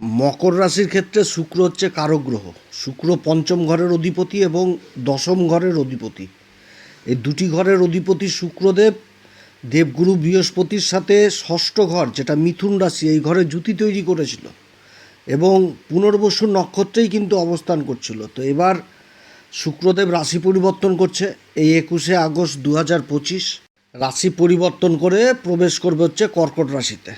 মকর রাশির ক্ষেত্রে শুক্র হচ্ছে কারক গ্রহ শুক্র পঞ্চম ঘরের অধিপতি এবং দশম ঘরের অধিপতি। এই দুটি ঘরের অধিপতি শুক্রদেব। দেবগুরু বৃহস্পতির সাথে ষষ্ঠ ঘর, যেটা মিথুন রাশি, এই ঘরে জুতি তৈরি করেছিল এবং পুনর্বসু নক্ষত্রেই কিন্তু অবস্থান করছিল। তো এবার শুক্রদেব রাশি পরিবর্তন করছে। এই একুশে আগস্ট দু হাজার পঁচিশ, রাশি পরিবর্তন করে প্রবেশ করবে হচ্ছে কর্কট রাশিতে।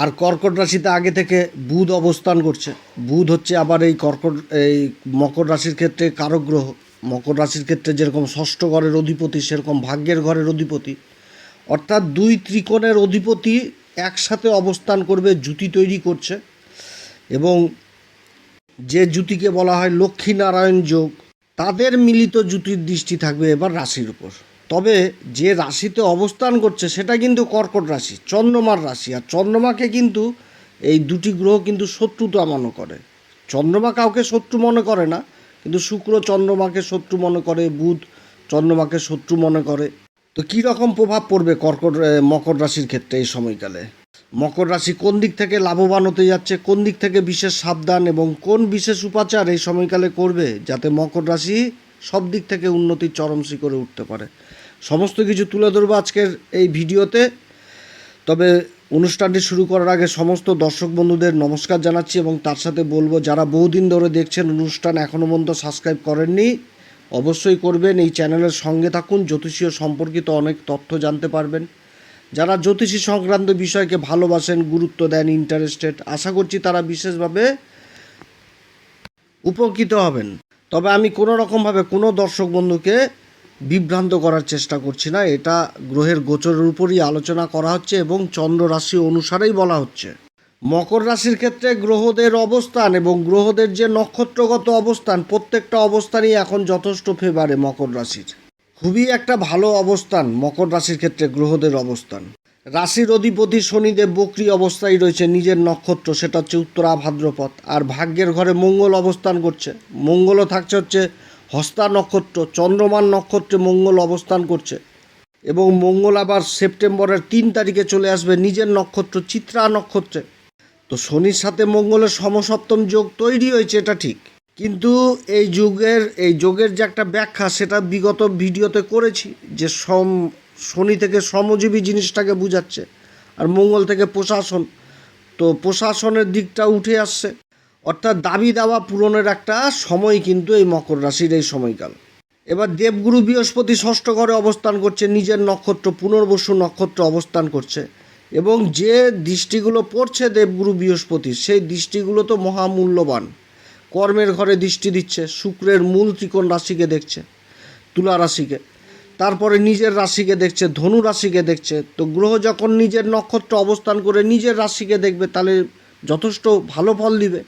আর কর্কট রাশিতে আগে থেকে বুধ অবস্থান করছে। বুধ হচ্ছে আবার এই কর্কট, এই মকর রাশির ক্ষেত্রে কারক গ্রহ। মকর রাশির ক্ষেত্রে যেরকম ষষ্ঠ ঘরের অধিপতি, সেরকম ভাগ্যের ঘরের অধিপতি। অর্থাৎ দুই ত্রিকোণের অধিপতি একসাথে অবস্থান করবে, জুতি তৈরি করছে। এবং যে জুতিকে বলা হয় লক্ষ্মীনারায়ণ যোগ, তাদের মিলিত জুতির দৃষ্টি থাকবে এবার রাশির উপর। তবে যে রাশিতে অবস্থান করছে সেটা কিন্তু কর্কট রাশি, চন্দ্রমার রাশি। আর চন্দ্রমাকে কিন্তু এই দুটি গ্রহ কিন্তু শত্রুতা মনে করে। চন্দ্রমা কাউকে শত্রু মনে করে না, কিন্তু শুক্র চন্দ্রমাকে শত্রু মনে করে, বুধ চন্দ্রমাকে শত্রু মনে করে। তো কী রকম প্রভাব পড়বে কর্কট মকর রাশির ক্ষেত্রে এই সময়কালে? মকর রাশি কোন দিক থেকে লাভবান হতে যাচ্ছে, কোন দিক থেকে বিশেষ সাবধান এবং কোন বিশেষ উপাচার এই সময়কালে করবে যাতে মকর রাশি সব দিক থেকে উন্নতির চরম শিখরে উঠতে পারে? সমস্ত কিছু তুলে ধরবো আজকের এই ভিডিওতে। তবে অনুষ্ঠানটি শুরু করার আগে সমস্ত দর্শক বন্ধুদের নমস্কার জানাচ্ছি এবং তার সাথে বলব, যারা বহুদিন ধরে দেখছেন অনুষ্ঠান এখনও পর্যন্ত সাবস্ক্রাইব করেননি, অবশ্যই করবেন। এই চ্যানেলের সঙ্গে থাকুন, জ্যোতিষীয় সম্পর্কিত অনেক তথ্য জানতে পারবেন। যারা জ্যোতিষী সংক্রান্ত বিষয়কে ভালোবাসেন, গুরুত্ব দেন ইন্টারেস্টেড আশা করছি তারা বিশেষভাবে উপকৃত হবেন। তবে আমি কোনো রকমভাবে কোনো দর্শক বন্ধুকে বিভ্রান্ত করার চেষ্টা করছি না। এটা গ্রহের গোচরের উপরই আলোচনা করা হচ্ছে এবং চন্দ্র রাশি অনুসারেই বলা হচ্ছে। মকর রাশির ক্ষেত্রে গ্রহদের অবস্থান এবং গ্রহদের যে নক্ষত্রগত অবস্থান, প্রত্যেকটা অবস্থানই এখন যথেষ্ট ফেভারে মকর রাশির। খুবই একটা ভালো অবস্থান মকর রাশির ক্ষেত্রে গ্রহদের অবস্থান। রাশির অধিপতি শনিদেব বক্রি অবস্থায় রয়েছে নিজের নক্ষত্র, সেটা হচ্ছে উত্তরা ভাদ্রপথ আর ভাগ্যের ঘরে মঙ্গল অবস্থান করছে। মঙ্গলও থাকছে হচ্ছে হস্তা নক্ষত্র, চন্দ্রমান নক্ষত্রে মঙ্গল অবস্থান করছে এবং মঙ্গল আবার সেপ্টেম্বরের তিন তারিখে চলে আসবে নিজের নক্ষত্র, চিত্রা নক্ষত্রে। তো শনির সাথে মঙ্গলের সমসপ্তম যোগ তৈরি হয়েছে, এটা ঠিক। কিন্তু এই যুগের, এই যোগের যে একটা ব্যাখ্যা, সেটা বিগত ভিডিওতে করেছি যে সম, শনি থেকে শ্রমজীবী জিনিসটাকে বুঝাচ্ছে আর মঙ্গল থেকে প্রশাসন। তো প্রশাসনের দিকটা উঠে আসছে। অর্থাৎ দাবি দাওয়া পূরণের একটা সময় কিন্তু এই মকর রাশির এই সময়কাল। এবার দেবগুরু বৃহস্পতি ষষ্ঠ ঘরে অবস্থান করছে, নিজের নক্ষত্র, পুনর্বসু নক্ষত্র অবস্থান করছে। এবং যে দৃষ্টিগুলো পড়ছে দেবগুরু বৃহস্পতি, সেই দৃষ্টিগুলো তো মহামূল্যবান। কর্মের ঘরে দৃষ্টি দিচ্ছে, শুক্রের মূল ত্রিকোণ রাশিকে দেখছে, তুলা রাশিকে। তারপরে নিজের রাশিকে দেখছে, ধনু রাশিকে দেখছে। তো গ্রহ যখন নিজের নক্ষত্র অবস্থান করে নিজের রাশিকে দেখবে, তাহলে যথেষ্ট ভালো ফল দিবে।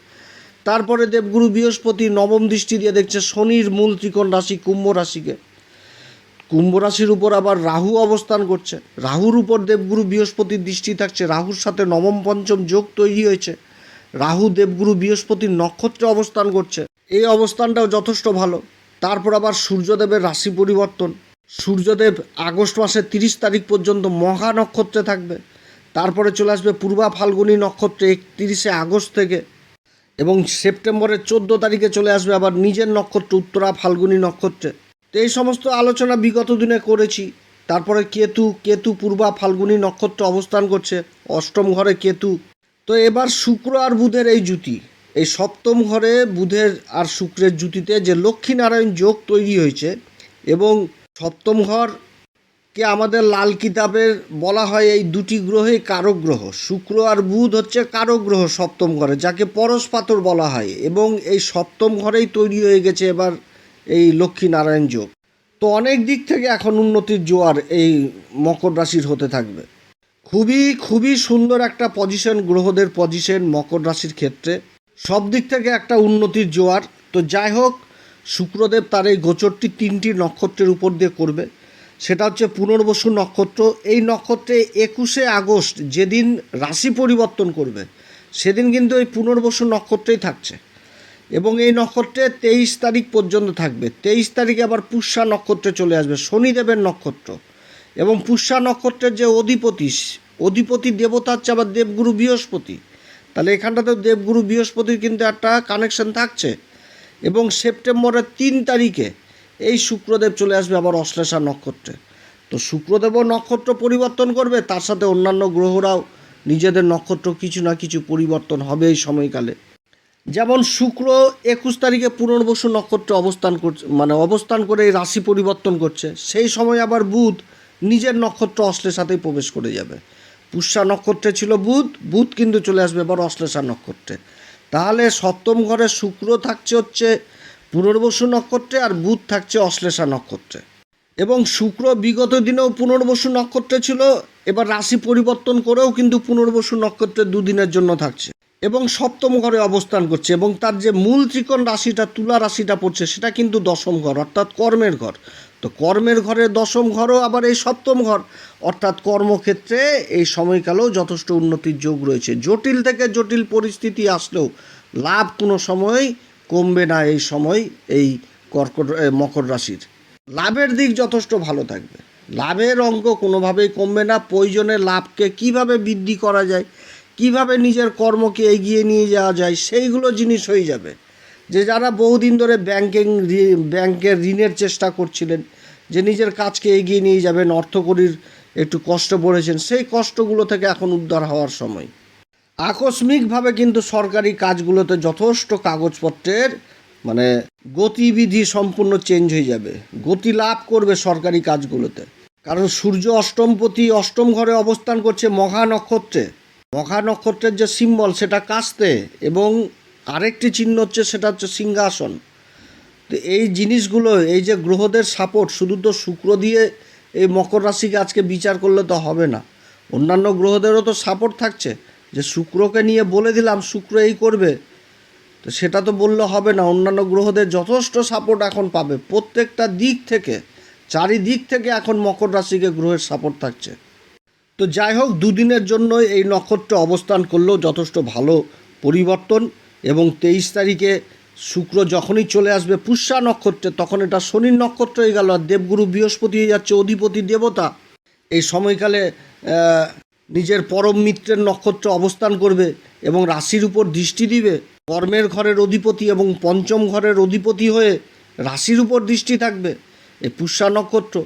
তারপরে দেবগুরু বৃহস্পতি, নবম দৃষ্টি দিয়ে দেখছে শনির মূল ত্রিকোণ রাশি কুম্ভ রাশিকে। কুম্ভ রাশির উপর আবার রাহু অবস্থান করছে। রাহুর উপর দেবগুরু বৃহস্পতির দৃষ্টি থাকছে। রাহুর সাথে নবম পঞ্চম যোগ তৈরি হয়েছে। রাহু দেবগুরু বৃহস্পতির নক্ষত্রে অবস্থান করছে। এই অবস্থানটাও যথেষ্ট ভালো। তারপর আবার সূর্যদেবের রাশি পরিবর্তন। সূর্যদেব আগস্ট মাসের তিরিশ তারিখ পর্যন্ত মহা নক্ষত্রে থাকবে। তারপরে চলে আসবে পূর্বা ফাল্গুনী নক্ষত্রে একত্রিশে আগস্ট থেকে। এবং সেপ্টেম্বরের চোদ্দ তারিখে চলে আসবে আবার নিজের নক্ষত্র, উত্তরা, ফাল্গুনী নক্ষত্রে। তো এই সমস্ত আলোচনা বিগত দিনে করেছি। তারপরে কেতু কেতু পূর্বা ফাল্গুনী নক্ষত্র অবস্থান করছে, অষ্টম ঘরে কেতু। তো এবার শুক্র আর বুধের এই জুতি এই সপ্তম ঘরে বুধের আর শুক্রের জুতিতে যে লক্ষ্মীনারায়ণ যোগ তৈরি হয়েছে এবং সপ্তম ঘর কে আমাদের লাল কিতাবের বলা হয় এই দুটি গ্রহে কারক গ্রহ। শুক্র আর বুধ হচ্ছে কারক গ্রহ সপ্তম ঘরে, যাকে পরশ পাথর বলা হয় এবং এই সপ্তম ঘরেই তৈরি হয়ে গেছে এবার এই লক্ষ্মীনারায়ণ যোগ। তো অনেক দিক থেকে এখন উন্নতির জোয়ার এই মকর রাশির হতে থাকবে। খুবই খুবই সুন্দর একটা পজিশন গ্রহদের পজিশন মকর রাশির ক্ষেত্রে। সব দিক থেকে একটা উন্নতির জোয়ার। তো যাই হোক, শুক্রদেব তার এই গোচরটি তিনটি নক্ষত্রের উপর দিয়ে করবে। সেটা হচ্ছে পুনর্বসু নক্ষত্র। এই নক্ষত্রে একুশে আগস্ট যেদিন রাশি পরিবর্তন করবে, সেদিন কিন্তু এই পুনর্বসু নক্ষত্রেই থাকছে। এবং এই নক্ষত্রে তেইশ তারিখ পর্যন্ত থাকবে। তেইশ তারিখে আবার পুষ্যা নক্ষত্রে চলে আসবে, শনিদেবের নক্ষত্র। এবং পুষ্যা নক্ষত্রের যে অধিপতি অধিপতি দেবতা হচ্ছে আবার দেবগুরু বৃহস্পতি। তাহলে এখানটাতে দেবগুরু বৃহস্পতির কিন্তু একটা কানেকশন থাকছে। এবং সেপ্টেম্বরের তিন তারিখে এই শুক্রদেব চলে আসবে আবার অশ্লেষা নক্ষত্রে। তো শুক্রদেবও নক্ষত্র পরিবর্তন করবে, তার সাথে অন্যান্য গ্রহরাও নিজেদের নক্ষত্র কিছু না কিছু পরিবর্তন হবে এই সময়কালে। যেমন শুক্র একুশ তারিখে পুনর্বসু নক্ষত্রে অবস্থান করছে মানে অবস্থান করে এই রাশি পরিবর্তন করছে, সেই সময় আবার বুধ নিজের নক্ষত্র অশ্লেষাতেই প্রবেশ করে যাবে। পুষ্যা নক্ষত্রে ছিল বুধ বুধ কিন্তু চলে আসবে এবার অশ্লেষা নক্ষত্রে। তাহলে সপ্তম ঘরে শুক্র থাকছে হচ্ছে পুনর্বসু নক্ষত্রে আর বুধ থাকছে অশ্লেষা নক্ষত্রে। এবং শুক্র বিগত দিনেও পুনর্বসু নক্ষত্রে ছিল, এবার রাশি পরিবর্তন করেও কিন্তু পুনর্বসু নক্ষত্রে দুদিনের জন্য থাকছে। এবং সপ্তম ঘরে অবস্থান করছে এবং তার যে মূল ত্রিকোণ রাশিটা, তুলা রাশিটা পড়ছে, সেটা কিন্তু দশম ঘর, অর্থাৎ কর্মের ঘর। তো কর্মের ঘরে দশম ঘরও আবার এই সপ্তম ঘর, অর্থাৎ কর্মক্ষেত্রে এই সময়কালেও যথেষ্ট উন্নতির যোগ রয়েছে। জটিল থেকে জটিল পরিস্থিতি আসলেও লাভ কোনো সময় কমবে না এই সময় এই কর্কট মকর রাশির। লাভের দিক যথেষ্ট ভালো থাকবে। লাভের অঙ্ক কোনোভাবেই কমবে না। প্রয়োজনে লাভকে কীভাবে বৃদ্ধি করা যায়, কীভাবে নিজের কর্মকে এগিয়ে নিয়ে যাওয়া যায়, সেইগুলো জিনিস হয়ে যাবে। যে যারা বহুদিন ধরে ব্যাংকিং ব্যাংকের ঋণের চেষ্টা করছিলেন, যে নিজের কাজকে এগিয়ে নিয়ে যাবেন, অর্থকরীর একটু কষ্ট পড়েছেন, সেই কষ্টগুলো থেকে এখন উদ্ধার হওয়ার সময়। আকস্মিকভাবে কিন্তু সরকারি কাজগুলোতে যথেষ্ট কাগজপত্রের মানে গতিবিধি সম্পূর্ণ চেঞ্জ হয়ে যাবে। গতি লাভ করবে সরকারি কাজগুলোতে। কারণ সূর্য অষ্টমপতি অষ্টম ঘরে অবস্থান করছে মঘা নক্ষত্রে। মঘা নক্ষত্রের যে সিম্বল সেটা কাস্তে এবং আরেকটি চিহ্ন হচ্ছে, সেটা হচ্ছে সিংহাসন। তো এই জিনিসগুলো, এই যে গ্রহদের সাপোর্ট শুধু তো শুক্র দিয়ে এই মকর রাশিকে আজকে বিচার করলে তো হবে না। অন্যান্য গ্রহদেরও তো সাপোর্ট থাকছে। যে শুক্রকে নিয়ে বলে দিলাম শুক্র এই করবে, তো সেটা তো বললে হবে না। অন্যান্য গ্রহদের যথেষ্ট সাপোর্ট এখন পাবে। প্রত্যেকটা দিক থেকে, চারিদিক থেকে এখন মকর রাশিকে গ্রহের সাপোর্ট থাকছে। তো যাই হোক, দুদিনের জন্য এই নক্ষত্রে অবস্থান করলেও যথেষ্ট ভালো পরিবর্তন এবং তেইশ তারিখে শুক্র যখনই চলে আসবে পুষ্যা নক্ষত্রে, তখন এটা শনির নক্ষত্র হয়ে গেল। আর দেবগুরু বৃহস্পতি হয়ে যাচ্ছে অধিপতি দেবতা। এই সময়কালে নিজের পরম মিত্রের নক্ষত্র অবস্থান করবে এবং রাশির উপর দৃষ্টি দিবে। কর্মের ঘরের অধিপতি এবং পঞ্চম ঘরের অধিপতি হয়ে রাশির উপর দৃষ্টি থাকবে। এই পুষ্যা নক্ষত্র।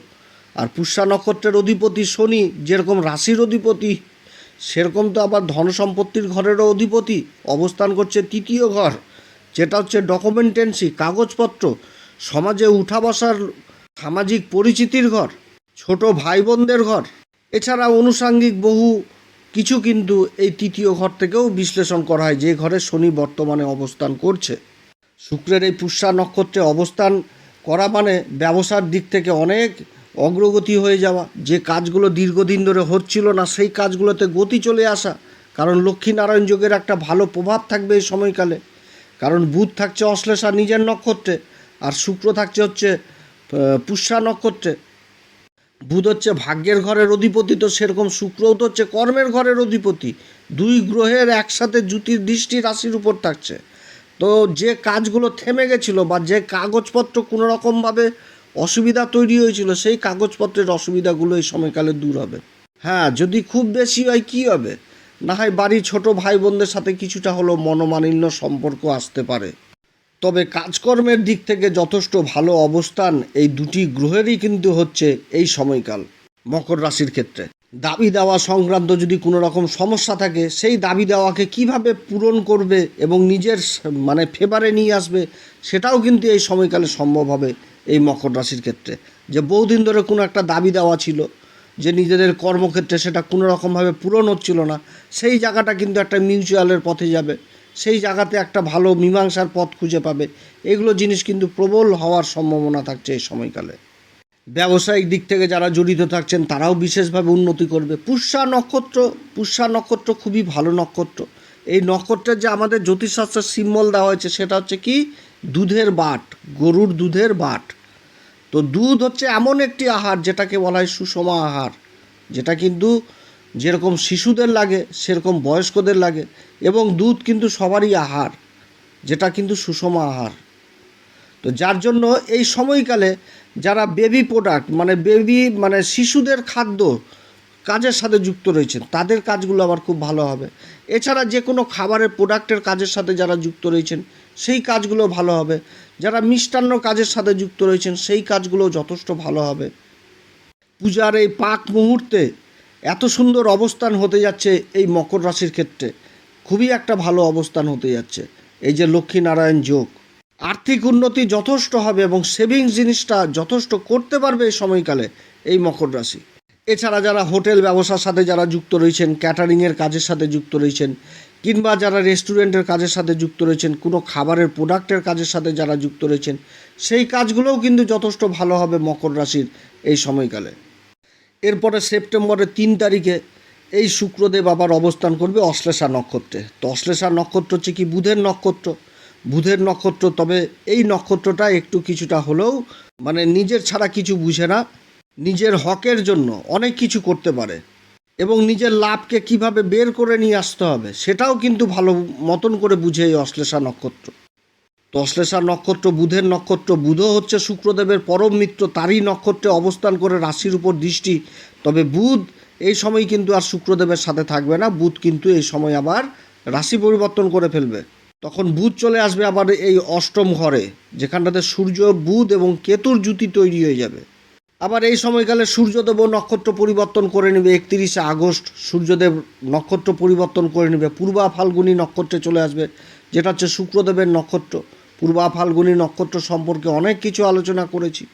আর পুষ্যা নক্ষত্রের অধিপতি শনি যেরকম রাশির অধিপতি, সেরকম তো আবার ধন সম্পত্তির ঘরেরও অধিপতি অবস্থান করছে তৃতীয় ঘর, যেটা হচ্ছে ডকুমেন্টেন্সি কাগজপত্র, সমাজে উঠা বসার সামাজিক পরিচিতির ঘর, ছোট ভাই বোনদের ঘর। এছাড়া অনুষাঙ্গিক বহু কিছু কিন্তু এই তৃতীয় ঘর থেকেও বিশ্লেষণ করা হয়, যে ঘরে শনি বর্তমানে অবস্থান করছে। শুক্রের এই পুষ্যা নক্ষত্রে অবস্থান করা মানে ব্যবসার দিক থেকে অনেক অগ্রগতি হয়ে যাওয়া। যে কাজগুলো দীর্ঘদিন ধরে হচ্ছিল না, সেই কাজগুলোতে গতি চলে আসা। কারণ লক্ষ্মীনারায়ণ যোগের একটা ভালো প্রভাব থাকবে এই সময়কালে। কারণ বুধ থাকছে অশ্লেষা নিজের নক্ষত্রে, আর শুক্র থাকছে হচ্ছে পুষ্যা নক্ষত্রে। বুধ হচ্ছে ভাগ্যের ঘরের অধিপতি, তো সেরকম শুক্রও তো হচ্ছে কর্মের ঘরের অধিপতি। দুই গ্রহের একসাথে জ্যোতির দৃষ্টি রাশির উপর থাকছে। তো যে কাজগুলো থেমে গেছিল বা যে কাগজপত্র কোনো রকমভাবে অসুবিধা তৈরি হয়েছিল, সেই কাগজপত্রের অসুবিধাগুলো এই সময়কালে দূর হবে। হ্যাঁ যদি খুব বেশি হয় কী হবে? না হয় বাড়ির ছোট ভাই বোনদের সাথে কিছুটা হলো মনোমালিন্য সম্পর্ক আসতে পারে। তবে কাজকর্মের দিক থেকে যথেষ্ট ভালো অবস্থান এই দুটি গ্রহেরই কিন্তু হচ্ছে এই সময়কাল মকর রাশির ক্ষেত্রে। দাবি দেওয়া সংক্রান্ত যদি কোনো রকম সমস্যা থাকে, সেই দাবি দেওয়াকে কীভাবে পূরণ করবে এবং নিজের মানে ফেভারে নিয়ে আসবে, সেটাও কিন্তু এই সময়কালে সম্ভব হবে এই মকর রাশির ক্ষেত্রে। যে বহুদিন ধরে কোনো একটা দাবি দেওয়া ছিল, যে নিজেদের কর্মক্ষেত্রে সেটা কোনো রকমভাবে পূরণ হচ্ছিল না, সেই জায়গাটা কিন্তু একটা মিউচুয়ালের পথে যাবে। সেই জায়গাতে একটা ভালো মীমাংসার পথ খুঁজে পাবে। এগুলো জিনিস কিন্তু প্রবল হওয়ার সম্ভাবনা থাকছে এই সময়কালে। ব্যবসায়িক দিক থেকে যারা জড়িত থাকছেন, তারাও বিশেষভাবে উন্নতি করবে। পুষ্যা নক্ষত্র পুষ্যা নক্ষত্র খুবই ভালো নক্ষত্র। এই নক্ষত্রের যে আমাদের জ্যোতিষশাস্ত্রের সিম্বল দেওয়া হয়েছে, সেটা হচ্ছে কি? দুধের বাট, গরুর দুধের বাট। তো দুধ হচ্ছে এমন একটি আহার, যেটাকে বলা হয় সুষমা আহার। যেটা কিন্তু যেরকম শিশুদের লাগে, সেরকম বয়স্কদের লাগে এবং দুধ কিন্তু সবারই আহার, যেটা কিন্তু সুষমা আহার। তো যার জন্য এই সময়কালে যারা বেবি প্রোডাক্ট মানে বেবি মানে শিশুদের খাদ্য কাজের সাথে যুক্ত রয়েছেন, তাদের কাজগুলো আবার খুব ভালো হবে। এছাড়া যে কোনো খাবারের প্রোডাক্টের কাজের সাথে যারা যুক্ত রয়েছেন, সেই কাজগুলো ভালো হবে। যারা মিষ্টান্ন কাজের সাথে যুক্ত রয়েছেন, সেই কাজগুলো যথেষ্ট ভালো হবে। পূজার এই পাক মুহূর্তে এত সুন্দর অবস্থান হতে যাচ্ছে এই মকর রাশির ক্ষেত্রে। খুবই একটা ভালো অবস্থান হতে যাচ্ছে। এই যে লক্ষ্মীনারায়ণ যোগ, আর্থিক উন্নতি যথেষ্ট হবে এবং সেভিংস জিনিসটা যথেষ্ট করতে পারবে এই সময়কালে এই মকর রাশি। এছাড়া যারা হোটেল ব্যবসার সাথে যারা যুক্ত রয়েছেন, ক্যাটারিংয়ের কাজের সাথে যুক্ত রয়েছেন, কিংবা যারা রেস্টুরেন্টের কাজের সাথে যুক্ত রয়েছেন, কোনো খাবারের প্রোডাক্টের কাজের সাথে যারা যুক্ত রয়েছেন, সেই কাজগুলোও কিন্তু যথেষ্ট ভালো হবে মকর রাশির এই সময়কালে। এরপরে সেপ্টেম্বরের তিন তারিখে এই শুক্রদেব আবার অবস্থান করবে অশ্লেষা নক্ষত্রে। তো অশ্লেষা নক্ষত্র হচ্ছে কি? বুধের নক্ষত্র। বুধের নক্ষত্র, তবে এই নক্ষত্রটা একটু কিছুটা হলেও মানে নিজের ছাড়া কিছু বুঝে না। নিজের হকের জন্য অনেক কিছু করতে পারে এবং নিজের লাভকে কীভাবে বের করে নিয়ে আসতে হবে সেটাও কিন্তু ভালো মতন করে বুঝে এই অশ্লেষা নক্ষত্র। তো অশ্লেষা নক্ষত্র, বুধের নক্ষত্র, বুধও হচ্ছে শুক্রদেবের পরম মিত্র, তারই নক্ষত্রে অবস্থান করে রাশির উপর দৃষ্টি। তবে বুধ এই সময় কিন্তু আর শুক্রদেবের সাথে থাকবে না। বুধ কিন্তু এই সময় আবার রাশি পরিবর্তন করে ফেলবে। তখন বুধ চলে আসবে আবার এই অষ্টম ঘরে, যেখানটাতে সূর্য, বুধ এবং কেতুর জুতি তৈরি হয়ে যাবে। আবার এই সময়কালে সূর্যদেব নক্ষত্র পরিবর্তন করে নেবে একত্রিশে আগস্ট। সূর্যদেব নক্ষত্র পরিবর্তন করে নেবে। পূর্বা ফাল্গুনী নক্ষত্রে চলে আসবে, যেটা হচ্ছে শুক্রদেবের নক্ষত্র। পূর্বা ফাল্গুনী নক্ষত্র সম্পর্কে অনেক কিছু আলোচনা করেছি।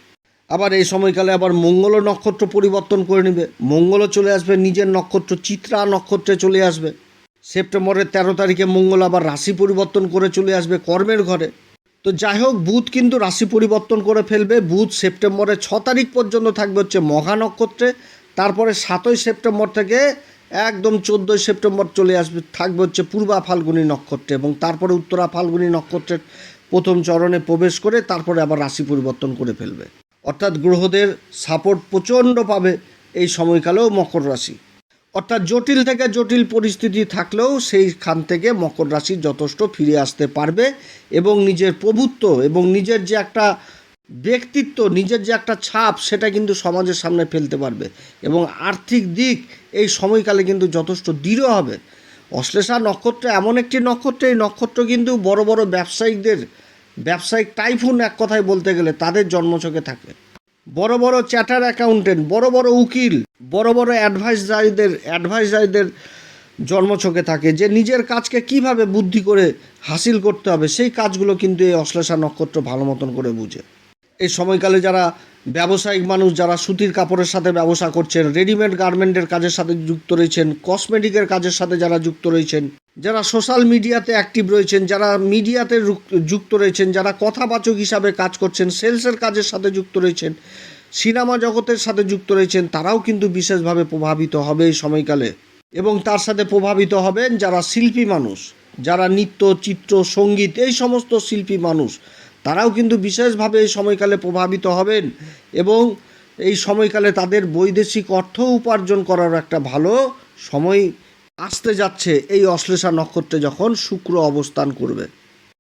আবার এই সময়কালে আবার মঙ্গল নক্ষত্র পরিবর্তন করে নেবে। মঙ্গলও চলে আসবে, নিজের নক্ষত্র চিত্রা নক্ষত্রে চলে আসবে। সেপ্টেম্বরের তেরো তারিখে মঙ্গল আবার রাশি পরিবর্তন করে চলে আসবে কর্মের ঘরে। তো যাই হোক, বুধ কিন্তু রাশি পরিবর্তন করে ফেলবে। বুধ সেপ্টেম্বরের ছ তারিখ পর্যন্ত থাকবে হচ্ছে মঘা নক্ষত্রে তারপরে সাতই সেপ্টেম্বর থেকে একদম চোদ্দোই সেপ্টেম্বর চলে আসবে, থাকবে হচ্ছে পূর্বা ফাল্গুনী নক্ষত্রে এবং তারপরে উত্তরা ফাল্গুনী নক্ষত্রের প্রথম চরণে প্রবেশ করে তারপরে আবার রাশি পরিবর্তন করে ফেলবে। অর্থাৎ গ্রহদের সাপোর্ট প্রচণ্ড পাবে এই সময়কালেও মকর রাশি। অর্থাৎ জটিল থেকে জটিল পরিস্থিতি থাকলেও সেইখান থেকে মকর রাশি যথেষ্ট ফিরে আসতে পারবে এবং নিজের প্রভুত্ব এবং নিজের যে একটা ব্যক্তিত্ব, নিজের যে একটা ছাপ, সেটা কিন্তু সমাজের সামনে ফেলতে পারবে এবং আর্থিক দিক এই সময়কালে কিন্তু যথেষ্ট দৃঢ় হবে। অশ্লেষা নক্ষত্র, এমন একটি নক্ষত্র, এই নক্ষত্র কিন্তু বড় বড় ব্যবসায়িকদের ব্যবসায়িক টাইফুন এক কথায় বলতে গেলে তাদের জন্মছকে থাকে। বড় বড় চ্যাটার অ্যাকাউন্টেন্ট, বড় বড় উকিল, বড় বড় অ্যাডভাইজারদের অ্যাডভাইজারদের জন্মছকে থাকে। যে নিজের কাজকে কীভাবে বুদ্ধি করে হাসিল করতে হবে, সেই কাজগুলো কিন্তু এই অশ্লেষা নক্ষত্র ভালো মতন করে বুঝে। এই সময়কালে যারা ব্যবসায়িক মানুষ যারা সুতির কাপড়ের সাথে ব্যবসা করছেন রেডিমেড গার্মেন্টের কাজের সাথে যুক্ত রয়েছেন কসমেটিকের কাজের সাথে যারা যুক্ত রয়েছেন, যারা সোশ্যাল মিডিয়াতে অ্যাক্টিভ রয়েছেন, যারা মিডিয়াতে যুক্ত রয়েছেন, যারা কথাবাচক হিসাবে কাজ করছেন সেলসের কাজের সাথে যুক্ত রয়েছেন সিনেমা জগতের সাথে যুক্ত রয়েছেন, তারাও কিন্তু বিশেষভাবে প্রভাবিত হবে এই সময়কালে। এবং তার সাথে প্রভাবিত হবেন যারা শিল্পী মানুষ, যারা নৃত্য, চিত্র, সংগীত, এই সমস্ত শিল্পী মানুষ। তারাও কিন্তু বিশেষভাবে এই সময়কালে প্রভাবিত হবেন এবং এই সময়কালে তাদের বৈদেশিক অর্থ উপার্জন করার একটা ভালো সময় আসতে যাচ্ছে এই অশ্লেষা নক্ষত্রে যখন শুক্র অবস্থান করবে।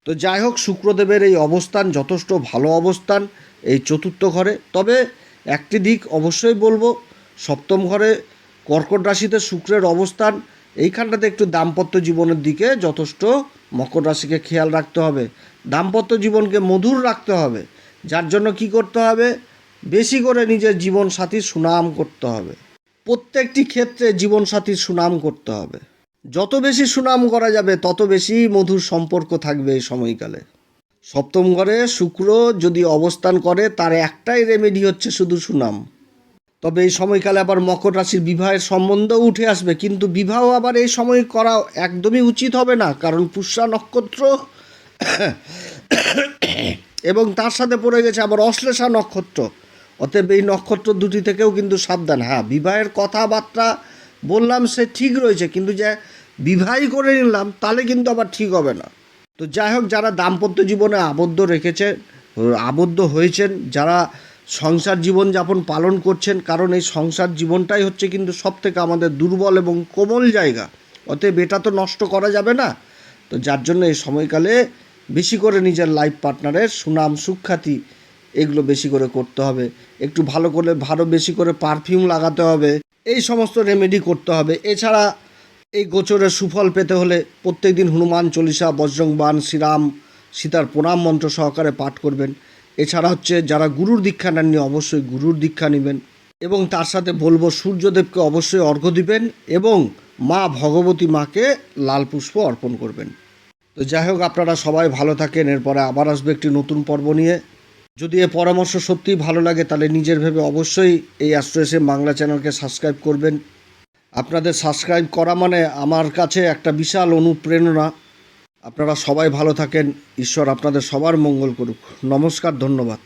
তো যাই হোক, শুক্রদেবের এই অবস্থান যথেষ্ট ভালো অবস্থান এই চতুর্থ ঘরে। তবে একটি দিক অবশ্যই বলব, সপ্তম ঘরে কর্কট রাশিতে শুক্রের অবস্থান এইখানটাতে একটু দাম্পত্য জীবনের দিকে যথেষ্ট মকর রাশিকে খেয়াল রাখতে হবে। দাম্পত্য জীবনকে মধুর রাখতে হবে, যার জন্য কি করতে হবে? বেশি করে নিজের জীবনসাথীর সুনাম করতে হবে। প্রত্যেকটি ক্ষেত্রে জীবনসাথীর সুনাম করতে হবে। যত বেশি সুনাম করা যাবে, তত বেশি মধুর সম্পর্ক থাকবে এই সময়কালে। সপ্তম ঘরে শুক্র যদি অবস্থান করে, তার একটাই রেমেডি হচ্ছে শুধু সুনাম। তবে এই সময়কালে আবার মকর রাশির বিবাহের সম্বন্ধও উঠে আসবে, কিন্তু বিবাহ আবার এই সময় করা একদমই উচিত হবে না, কারণ পুষ্যা নক্ষত্র এবং তার সাথে পড়ে গেছে আবার অশ্লেষা নক্ষত্র। অতএব এই নক্ষত্র দুটি থেকেও কিন্তু সাবধান। হ্যাঁ বিবাহের কথাবার্তা বললাম, সে ঠিক রয়েছে, কিন্তু যে বিবাহই করে নিলাম, তাহলে কিন্তু আবার ঠিক হবে না। তো যাই হোক, যারা দাম্পত্য জীবনে আবদ্ধ রেখেছে আবদ্ধ হয়েছেন, যারা সংসার জীবনযাপন পালন করছেন, কারণ এই সংসার জীবনটাই হচ্ছে কিন্তু সব থেকে আমাদের দুর্বল এবং কোমল জায়গা। অতএব এটা তো নষ্ট করা যাবে না। তো যার জন্য এই সময়কালে বেশি করে নিজের লাইফ পার্টনারের সুনাম, সুখ্যাতি এগুলো বেশি করে করতে হবে। একটু ভালো করে ভালো, বেশি করে পারফিউম লাগাতে হবে। এই সমস্ত রেমেডি করতে হবে। এছাড়া এই গোচরের সুফল পেতে হলে প্রত্যেকদিন হনুমান চল্লিশা বজ্রংবান শ্রীরাম, সীতার প্রণাম মন্ত্র সহকারে পাঠ করবেন। এছাড়া হচ্ছে যারা গুরুর দীক্ষা নেননি অবশ্যই গুরুর দীক্ষা নেবেন এবং তার সাথে বলব সূর্যদেবকে অবশ্যই অর্ঘ্য দিবেন এবং মা ভগবতী মাকে লাল পুষ্প অর্পণ করবেন। তো যাই হোক, আপনারা সবাই ভালো থাকেন। এরপরে আবার আসবে একটি নতুন পর্ব নিয়ে। যদি এ পরামর্শ সত্যিই ভালো লাগে, তাহলে নিজের ভেবে অবশ্যই এই অ্যাস্ট্রো এস এম বাংলা চ্যানেলকে সাবস্ক্রাইব করবেন। আপনাদের সাবস্ক্রাইব করা মানে আমার কাছে একটা বিশাল অনুপ্রেরণা। আপনারা সবাই ভালো থাকেন। ঈশ্বর আপনাদের সবার মঙ্গল করুক। নমস্কার ধন্যবাদ।